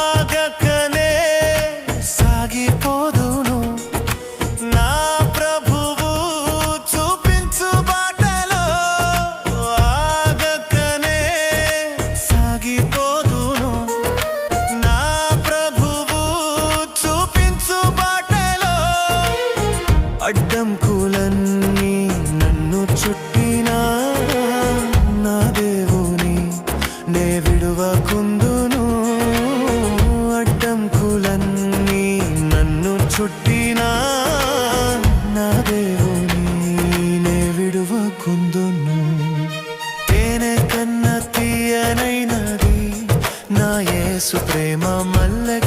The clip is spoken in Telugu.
ఆగకనే సాగిపోదును. నా ప్రభువు చూపించు బాటలో ఆగకనే సాగిపోదును. నా ప్రభువు చూపించు బాటలో అడ్డంకులన్నీ నన్ను చుట్టినా నా దేవుని నే విడువకుందును చుట్టినా నా దేవుని నే విడువకుందును. తేనె కన్న తీయనైనది నా యేసు ప్రేమ మల్లె